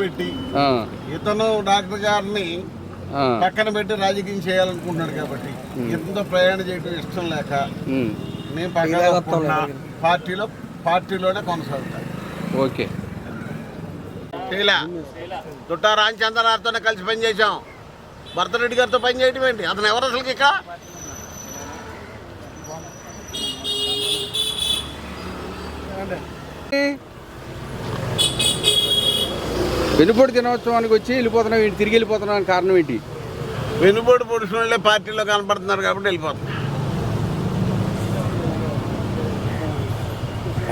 పెట్టి ఆ, ఇతను డాక్టర్ గారిని పక్కన పెట్టి రాజకీయం చేయాలనుకుంటున్నాడు కాబట్టి ఇతనితో ప్రయాణం చేయడం ఇష్టం లేక నేను పక్కన. పార్టీలో పార్టీలోనే కొనసాగుతాను ఓకే. ఇలా దుట్టా రామచంద్రనాథ్తోనే కలిసి పనిచేసాం భరతరెడ్డి గారితో పని చేయడం ఏంటి? అతను ఎవరు అసలు ఇక్కడ? వెనుపొడి దినోత్సవానికి వచ్చి వెళ్ళిపోతున్నాం ఏంటి తిరిగి వెళ్ళిపోతున్నాం కారణం ఏంటి? వెనుబడి పొడిచిన వాళ్ళే పార్టీలో కనపడుతున్నారు కాబట్టి వెళ్ళిపోతాం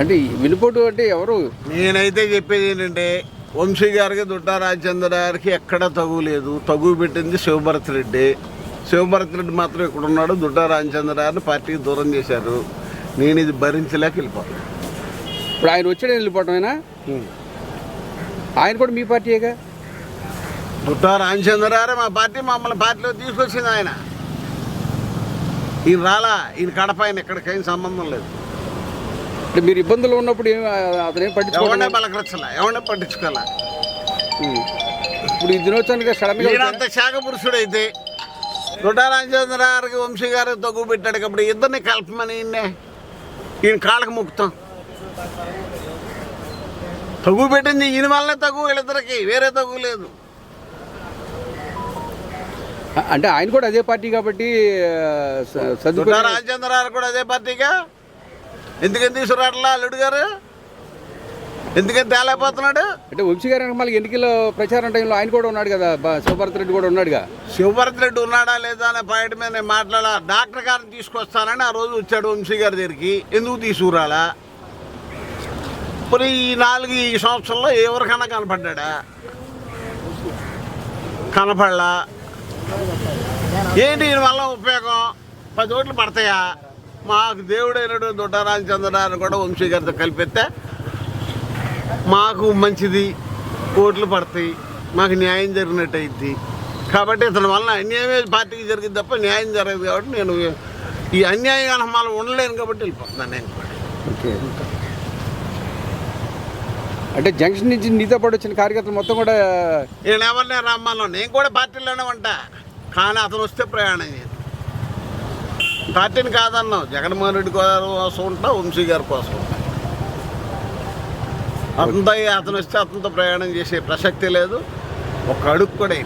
అంటే ఈ వెనుపోటు అంటే ఎవరు? నేనైతే చెప్పేది ఏంటంటే వంశీ గారికి దుట్టా రాజచంద్ర గారికి ఎక్కడ తగు లేదు. తగు పెట్టింది శివభరత్ రెడ్డి. శివభరత్ రెడ్డి మాత్రం ఇక్కడ ఉన్నాడు దుట్టా రామచంద్ర గారిని పార్టీకి దూరం చేశారు. నేను ఇది భరించలేక వెళ్ళిపోతాను ఇప్పుడు ఆయన వచ్చాడు వెళ్ళిపోవటమేనా? ఆయన కూడా మీ పార్టీయేగా? దుట్టా రామచంద్ర గారే మా పార్టీ మమ్మల్ని పార్టీలో తీసుకొచ్చింది ఆయన. ఈయన రాలా ఈయన కడప ఆయన ఎక్కడికైనా సంబంధం లేదు. అంటే మీరు ఇబ్బందులు ఉన్నప్పుడు ఏం అతనేం ఎవరినే పట్టించుకోవడం పలకరించలే ఎవరినే పట్టించుకోలే. ఇప్పుడు ఈ దినోత్సవానికి సడన్గా ఈయనంత శాఖ పురుషుడైతే దుట్టా రామచంద్ర గారికి వంశీ గారు తగ్గు పెట్టాడు కాబట్టి ఇద్దరిని కలపమని ఈయన కాళ్ళకి ముక్తాం తగ్గు పెట్టింది ఈయన వల్లనే తగ్గు వీళ్ళిద్దరికి వేరే తగ్గు లేదు. అంటే ఆయన కూడా అదే పార్టీ కాబట్టి గారు కూడా అదే పార్టీగా? ఎందుకని తీసుకురావట్లా అల్లుడు గారు? ఎందుకని తేలేకపోతున్నాడు? అంటే వంశీ గారి మళ్ళీ ఎన్నికల ప్రచారం టైంలో ఆయన కూడా ఉన్నాడు కదా శివభరత్ రెడ్డి కూడా ఉన్నాడుగా. శివభరత్ రెడ్డి ఉన్నాడా లేదా అనే పాయింట్ మీద నేను మాట్లాడా డాక్టర్ గారిని తీసుకొస్తానని ఆ రోజు వచ్చాడు వంశీ గారి దగ్గరికి. ఎందుకు తీసుకురాలా? మరి ఈ నాలుగు ఈ సంవత్సరంలో ఎవరికైనా కనపడ్డా కనపడలా? ఏంటి దీని వల్ల ఉపయోగం? పది ఓట్లు పడతాయా? మాకు దేవుడైనడు దొడ్డరామచంద్రాన్ని కూడా వంశీ గారితో కలిపితే మాకు మంచిది ఓట్లు పడతాయి మాకు న్యాయం జరిగినట్టు అయింది కాబట్టి ఇతని వల్ల అన్యాయమే పార్టీకి జరిగింది తప్ప న్యాయం జరగదు కాబట్టి నేను ఈ అన్యాయ అనుమానం ఉండలేను కాబట్టి వెళ్ళిపోతున్నాను నేను. ఓకే. అంటే జంక్షన్ నుంచి నీతో పాటు వచ్చిన కార్యకర్తలు మొత్తం కూడా నేను ఎవరినే రమ్మను నేను కూడా పార్టీలోనే ఉంటా. కానీ అతను వస్తే ప్రయాణం చేయను పార్టీని కాదన్నావు. జగన్మోహన్ రెడ్డి గారి కోసం ఉంటా వంశీ గారి కోసం ఉంటా. అతనితో అతను వస్తే అతనితో ప్రయాణం చేసే ప్రసక్తి లేదు. ఒక అడుగు కూడా